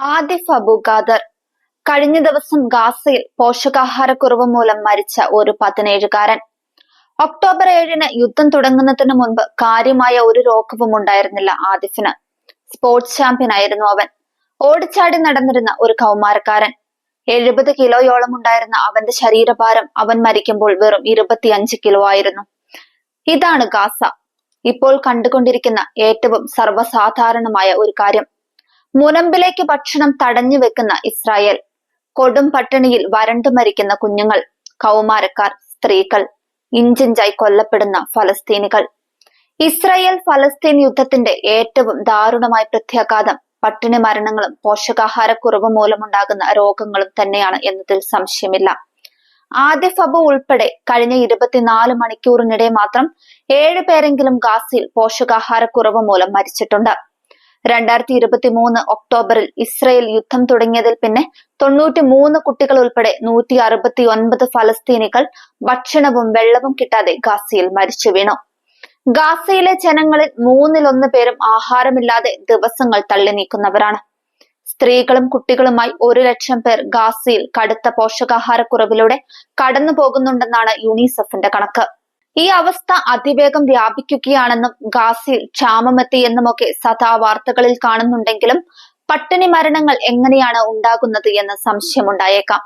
ആദിഫ് അബു ഖാദർ. കഴിഞ്ഞ ദിവസം ഗാസയിൽ പോഷകാഹാരക്കുറവ് മൂലം മരിച്ച ഒരു പതിനേഴുകാരൻ. ഒക്ടോബർ ഏഴിന് യുദ്ധം തുടങ്ങുന്നതിന് മുൻപ് കാര്യമായ ഒരു രോഗവും ഉണ്ടായിരുന്നില്ല ആദിഫിന്. സ്പോർട്സ് ചാമ്പ്യൻ ആയിരുന്നു അവൻ. ഓടിച്ചാടി നടന്നിരുന്ന ഒരു കൗമാരക്കാരൻ. എഴുപത് കിലോയോളം ഉണ്ടായിരുന്ന അവന്റെ ശരീരഭാരം അവൻ മരിക്കുമ്പോൾ വെറും ഇരുപത്തിയഞ്ച് കിലോ ആയിരുന്നു. ഇതാണ് ഗാസ. ഇപ്പോൾ കണ്ടുകൊണ്ടിരിക്കുന്ന ഏറ്റവും സർവസാധാരണമായ ഒരു കാര്യം. മുനമ്പിലേക്ക് ഭക്ഷണം തടഞ്ഞു വെക്കുന്ന ഇസ്രായേൽ കൊടും പട്ടിണിയിൽ വരണ്ടു മരിക്കുന്ന കുഞ്ഞുങ്ങൾ കൗമാരക്കാർ സ്ത്രീകൾ ഇഞ്ചിഞ്ചായി കൊല്ലപ്പെടുന്ന ഫലസ്തീനികൾ. ഇസ്രായേൽ ഫലസ്തീൻ യുദ്ധത്തിന്റെ ഏറ്റവും ദാരുണമായ പ്രത്യാഘാതം പട്ടിണി മരണങ്ങളും പോഷകാഹാരക്കുറവ് മൂലമുണ്ടാകുന്ന രോഗങ്ങളും തന്നെയാണ് എന്നതിൽ സംശയമില്ല. ആദ്യ ഫബു ഉൾപ്പെടെ കഴിഞ്ഞ ഇരുപത്തിനാല് മണിക്കൂറിനിടെ മാത്രം ഏഴ് പേരെങ്കിലും ഗാസയിൽ പോഷകാഹാരക്കുറവ് മൂലം മരിച്ചിട്ടുണ്ട്. രണ്ടായിരത്തി ഇരുപത്തി മൂന്ന് ഒക്ടോബറിൽ ഇസ്രയേൽ യുദ്ധം തുടങ്ങിയതിൽ പിന്നെ തൊണ്ണൂറ്റി മൂന്ന് കുട്ടികൾ ഉൾപ്പെടെ നൂറ്റി അറുപത്തി ഒൻപത് ഫലസ്തീനികൾ ഭക്ഷണവും വെള്ളവും കിട്ടാതെ ഗാസയിൽ മരിച്ചു വീണു. ഗാസയിലെ ജനങ്ങളിൽ മൂന്നിലൊന്ന് പേരും ആഹാരമില്ലാതെ ദിവസങ്ങൾ തള്ളി നീക്കുന്നവരാണ്. സ്ത്രീകളും കുട്ടികളുമായി ഒരു ലക്ഷം പേർ ഗാസയിൽ കടുത്ത പോഷകാഹാരക്കുറവിലൂടെ കടന്നു പോകുന്നുണ്ടെന്നാണ് യുണിസെഫിന്റെ കണക്ക്. ഈ അവസ്ഥ അതിവേഗം വ്യാപിക്കുകയാണെന്നും ഗാസിൽ ക്ഷാമമെത്തി എന്നുമൊക്കെ സദാ വാർത്തകളിൽ കാണുന്നുണ്ടെങ്കിലും പട്ടിണി മരണങ്ങൾ എങ്ങനെയാണ് ഉണ്ടാകുന്നത് എന്ന് സംശയമുണ്ടായേക്കാം.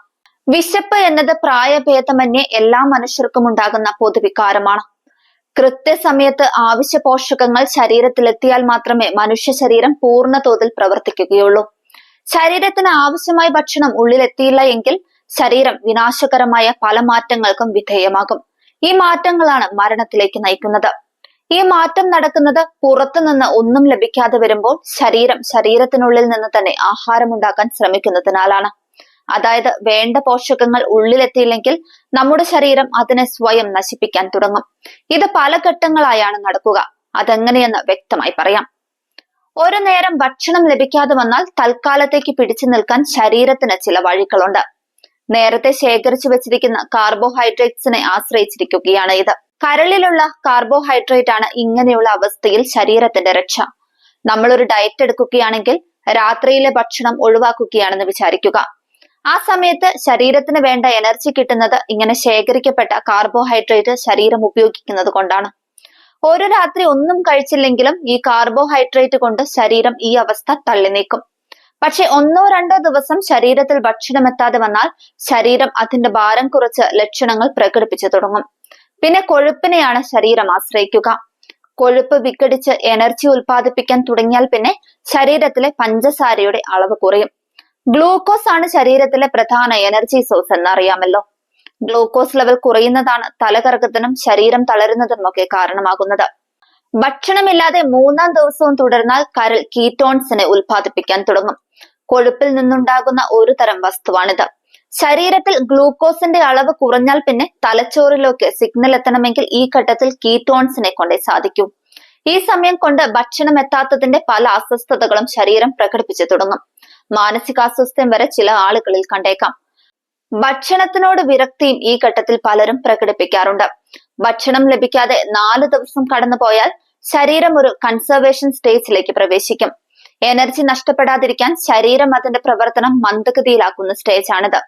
വിശപ്പ് എന്നത് പ്രായഭേദമന്യേ എല്ലാ മനുഷ്യർക്കും ഉണ്ടാകുന്ന പൊതുവികാരമാണ്. കൃത്യസമയത്ത് ആവശ്യ പോഷകങ്ങൾ ശരീരത്തിലെത്തിയാൽ മാത്രമേ മനുഷ്യ ശരീരം പൂർണ തോതിൽ പ്രവർത്തിക്കുകയുള്ളൂ. ശരീരത്തിന് ആവശ്യമായ ഭക്ഷണം ഉള്ളിലെത്തിയില്ല എങ്കിൽ ശരീരം വിനാശകരമായ പല മാറ്റങ്ങൾക്കും വിധേയമാകും. ഈ മാറ്റങ്ങളാണ് മരണത്തിലേക്ക് നയിക്കുന്നത്. ഈ മാറ്റം നടക്കുന്നത് പുറത്തുനിന്ന് ഒന്നും ലഭിക്കാതെ വരുമ്പോൾ ശരീരം ശരീരത്തിനുള്ളിൽ നിന്ന് തന്നെ ആഹാരം ഉണ്ടാക്കാൻ ശ്രമിക്കുന്നതിനാലാണ്. അതായത് വേണ്ട പോഷകങ്ങൾ ഉള്ളിലെത്തിയില്ലെങ്കിൽ നമ്മുടെ ശരീരം അതിനെ സ്വയം നശിപ്പിക്കാൻ തുടങ്ങും. ഇത് പല ഘട്ടങ്ങളായാണ് നടക്കുക. അതെങ്ങനെയെന്ന് വ്യക്തമായി പറയാം. ഒരു നേരം ഭക്ഷണം ലഭിക്കാതെ വന്നാൽ തൽക്കാലത്തേക്ക് പിടിച്ചു നിൽക്കാൻ ശരീരത്തിന് ചില വഴികളുണ്ട്. നേരത്തെ ശേഖരിച്ചു വെച്ചിരിക്കുന്ന കാർബോഹൈഡ്രേറ്റ്സിനെ ആശ്രയിച്ചിരിക്കുകയാണ് ഇത്. കരളിലുള്ള കാർബോഹൈഡ്രേറ്റ് ആണ് ഇങ്ങനെയുള്ള അവസ്ഥയിൽ ശരീരത്തിന്റെ രക്ഷ. നമ്മളൊരു ഡയറ്റ് എടുക്കുകയാണെങ്കിൽ രാത്രിയിലെ ഭക്ഷണം ഒഴിവാക്കുകയാണെന്ന് വിചാരിക്കുക. ആ സമയത്ത് ശരീരത്തിന് വേണ്ട എനർജി കിട്ടുന്നത് ഇങ്ങനെ ശേഖരിക്കപ്പെട്ട കാർബോഹൈഡ്രേറ്റ് ശരീരം ഉപയോഗിക്കുന്നത് കൊണ്ടാണ്. ഒരു രാത്രി ഒന്നും കഴിച്ചില്ലെങ്കിലും ഈ കാർബോഹൈഡ്രേറ്റ് കൊണ്ട് ശരീരം ഈ അവസ്ഥ തള്ളി നീക്കും പക്ഷെ ഒന്നോ രണ്ടോ ദിവസം ശരീരത്തിൽ ഭക്ഷണം എത്താതെ വന്നാൽ ശരീരം അതിന്റെ ഭാരം കുറച്ച് ലക്ഷണങ്ങൾ പ്രകടിപ്പിച്ചു തുടങ്ങും. പിന്നെ കൊഴുപ്പിനെയാണ് ശരീരം ആശ്രയിക്കുക. കൊഴുപ്പ് വിഘടിച്ച് എനർജി ഉൽപ്പാദിപ്പിക്കാൻ തുടങ്ങിയാൽ പിന്നെ ശരീരത്തിലെ പഞ്ചസാരയുടെ അളവ് കുറയും. ഗ്ലൂക്കോസ് ആണ് ശരീരത്തിലെ പ്രധാന എനർജി സോഴ്സ് എന്നറിയാമല്ലോ. ഗ്ലൂക്കോസ് ലെവൽ കുറയുന്നതാണ് തലകറക്കത്തിനും ശരീരം തളരുന്നതിനുമൊക്കെ കാരണമാകുന്നത്. ഭക്ഷണമില്ലാതെ മൂന്നാം ദിവസവും തുടർന്നാൽ കരൾ കീറ്റോൺസിനെ ഉൽപ്പാദിപ്പിക്കാൻ തുടങ്ങും. കൊഴുപ്പിൽ നിന്നുണ്ടാകുന്ന ഒരു തരം വസ്തുവാണിത്. ശരീരത്തിൽ ഗ്ലൂക്കോസിന്റെ അളവ് കുറഞ്ഞാൽ പിന്നെ തലച്ചോറിലേക്ക് സിഗ്നൽ എത്തണമെങ്കിൽ ഈ ഘട്ടത്തിൽ കീറ്റോൺസിനെ കൊണ്ടേ സാധിക്കും. ഈ സമയം കൊണ്ട് ഭക്ഷണം എത്താത്തതിന്റെ പല അസ്വസ്ഥതകളും ശരീരം പ്രകടിപ്പിച്ചു തുടങ്ങും. മാനസികാസ്വസ്ഥ്യം വരെ ചില ആളുകളിൽ കണ്ടേക്കാം. ഭക്ഷണത്തിനോട് വിരക്തിയും ഈ ഘട്ടത്തിൽ പലരും പ്രകടിപ്പിക്കാറുണ്ട്. ഭക്ഷണം ലഭിക്കാതെ നാല് ദിവസം കടന്നു പോയാൽ ശരീരം ഒരു കൺസർവേഷൻ സ്റ്റേജിലേക്ക് പ്രവേശിക്കും. എനർജി നഷ്ടപ്പെടാതിരിക്കാൻ ശരീരം അതിന്റെ പ്രവർത്തനം മന്ദഗതിയിലാക്കുന്ന സ്റ്റേജാണിത്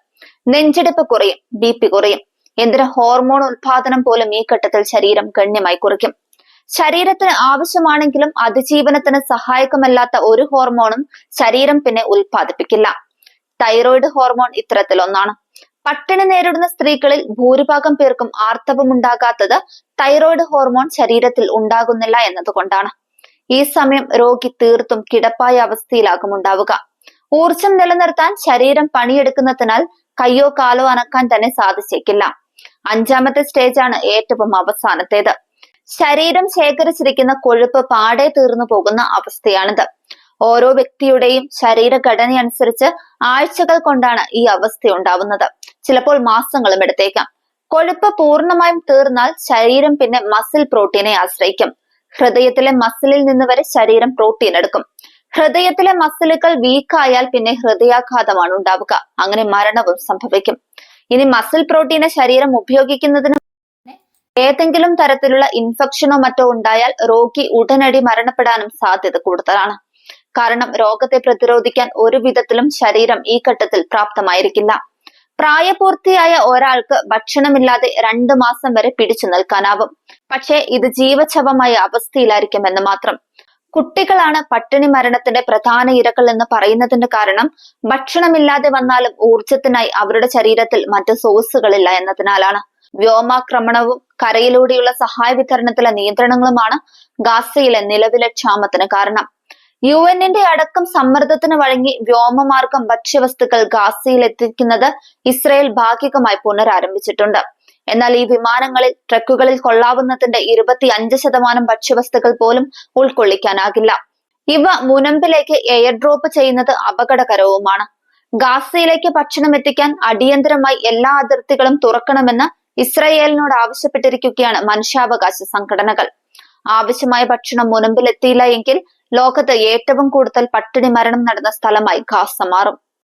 നെഞ്ചെടുപ്പ് കുറയും ബി പി കുറയും. എന്തിന്? ഹോർമോൺ ഉത്പാദനം പോലും ഈ ഘട്ടത്തിൽ ശരീരം ഗണ്യമായി കുറയ്ക്കും. ശരീരത്തിന് ആവശ്യമാണെങ്കിലും അതിജീവനത്തിന് സഹായകമല്ലാത്ത ഒരു ഹോർമോണും ശരീരം പിന്നെ ഉത്പാദിപ്പിക്കില്ല തൈറോയിഡ് ഹോർമോൺ ഇത്തരത്തിലൊന്നാണ്. പട്ടിണി നേരിടുന്ന സ്ത്രീകളിൽ ഭൂരിഭാഗം പേർക്കും ആർത്തവം ഉണ്ടാകാത്തത് തൈറോയിഡ് ഹോർമോൺ ശരീരത്തിൽ ഉണ്ടാകുന്നില്ല എന്നതുകൊണ്ടാണ്. ഈ സമയം രോഗി തീർത്തും കിടപ്പായ അവസ്ഥയിലാകും ഉണ്ടാവുക. ഊർജം നിലനിർത്താൻ ശരീരം പണിയെടുക്കുന്നതിനാൽ കയ്യോ കാലോ അനക്കാൻ തന്നെ സാധിച്ചേക്കില്ല. അഞ്ചാമത്തെ സ്റ്റേജാണ് ഏറ്റവും അവസാനത്തേത്. ശരീരം ശേഖരിച്ചിരിക്കുന്ന കൊഴുപ്പ് പാടെ തീർന്നു പോകുന്ന അവസ്ഥയാണിത്. ഓരോ വ്യക്തിയുടെയും ശരീരഘടനയനുസരിച്ച് ആഴ്ചകൾ കൊണ്ടാണ് ഈ അവസ്ഥ ഉണ്ടാവുന്നത്. ചിലപ്പോൾ മാസങ്ങളും എടുത്തേക്കാം. കൊഴുപ്പ് പൂർണമായും തീർന്നാൽ ശരീരം പിന്നെ മസിൽ പ്രോട്ടീനെ ആശ്രയിക്കും. ഹൃദയത്തിലെ മസിലിൽ നിന്ന് വരെ ശരീരം പ്രോട്ടീൻ എടുക്കും. ഹൃദയത്തിലെ മസിലുകൾ വീക്കായാൽ പിന്നെ ഹൃദയാഘാതമാണ് ഉണ്ടാവുക. അങ്ങനെ മരണവും സംഭവിക്കും. ഇനി മസിൽ പ്രോട്ടീനെ ശരീരം ഉപയോഗിക്കുന്നതിന് ഏതെങ്കിലും തരത്തിലുള്ള ഇൻഫെക്ഷനോ മറ്റോ ഉണ്ടായാൽ രോഗി ഉടനടി മരണപ്പെടാനും സാധ്യത കൂടുതലാണ്. കാരണം രോഗത്തെ പ്രതിരോധിക്കാൻ ഒരു വിധത്തിലും ശരീരം ഈ ഘട്ടത്തിൽ പ്രാപ്തമായിരിക്കില്ല. പ്രായപൂർത്തിയായ ഒരാൾക്ക് ഭക്ഷണമില്ലാതെ രണ്ടു മാസം വരെ പിടിച്ചു നിൽക്കാനാവും. പക്ഷേ ഇത് ജീവച്ഛവമായ അവസ്ഥയിലായിരിക്കുമെന്ന് മാത്രം. കുട്ടികളാണ് പട്ടിണി മരണത്തിന്റെ പ്രധാന ഇരകൾ എന്ന് പറയുന്നതിന്റെ കാരണം ഭക്ഷണമില്ലാതെ വന്നാലും ഊർജത്തിനായി അവരുടെ ശരീരത്തിൽ മറ്റ് സോഴ്സുകളില്ല എന്നതിനാലാണ്. വ്യോമാക്രമണവും കരയിലൂടെയുള്ള സഹായ വിതരണത്തിലെ നിയന്ത്രണങ്ങളുമാണ് ഗാസയിലെ നിലവിലെ ക്ഷാമത്തിന് കാരണം. യു എന്നിന്റെ അടക്കം സമ്മർദ്ദത്തിന് വഴങ്ങി വ്യോമമാർഗം ഭക്ഷ്യവസ്തുക്കൾ ഗാസയിൽ എത്തിക്കുന്നത് ഇസ്രയേൽ ഭാഗികമായി പുനരാരംഭിച്ചിട്ടുണ്ട്. എന്നാൽ ഈ വിമാനങ്ങളിൽ ട്രക്കുകളിൽ കൊള്ളാവുന്നതിന്റെ ഇരുപത്തി അഞ്ച് ശതമാനം ഭക്ഷ്യവസ്തുക്കൾ പോലും ഉൾക്കൊള്ളിക്കാനാകില്ല. ഇവ മുനമ്പിലേക്ക് എയർ ഡ്രോപ്പ് ചെയ്യുന്നത് അപകടകരവുമാണ്. ഗാസയിലേക്ക് ഭക്ഷണം എത്തിക്കാൻ അടിയന്തരമായി എല്ലാ അതിർത്തികളും തുറക്കണമെന്ന് ഇസ്രയേലിനോട് ആവശ്യപ്പെട്ടിരിക്കുകയാണ് മനുഷ്യാവകാശ സംഘടനകൾ. ആവശ്യമായ ഭക്ഷണം മുനമ്പിലെത്തിയില്ല എങ്കിൽ ലോകത്ത് ഏറ്റവും കൂടുതൽ പട്ടിണി മരണം നടന്ന സ്ഥലമായി ഖാസ മാറും.